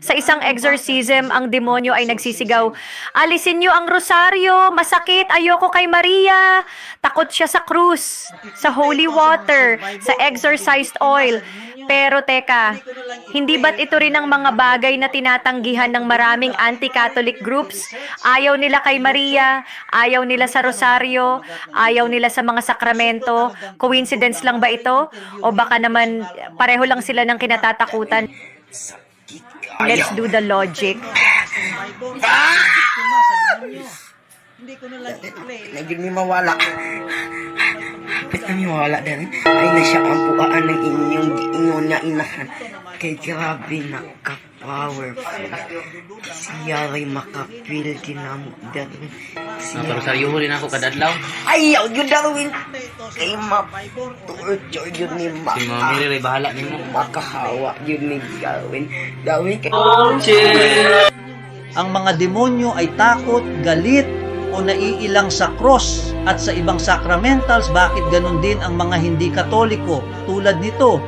sa isang exorcism, ang demonyo ay nagsisigaw, alisin niyo ang rosaryo, masakit, ayoko kay Maria. Takot siya sa krus, sa holy water, sa exorcised oil. Pero teka, hindi ba't ito rin ang mga bagay na tinatanggihan ng maraming anti-Catholic groups? Ayaw nila kay Maria, ayaw nila sa rosaryo, ayaw nila sa mga sakramento. Coincidence lang ba ito? O baka naman pareho lang sila ng kinatatakutan? Let's do the logic. Hindi ko na lang i-play. Mawala. Ba't kami mawala din? Ay na siya ang puaan ng inyong giingon na inahan. Kay grabe na ka-powerful. Siya ay makapil kinamo Darwin. Siya Naparosaryo rin ako kadadlaw. ayaw yun Darwin. Kay ma-torture yun ni ma. Si Mary ray bahala nimo. Makahawa yun ni Darwin. Darwin kay... ang mga demonyo ay takot, galit, o naiilang sa cross at sa ibang sacramentals, bakit ganun din ang mga hindi katoliko? Tulad nito,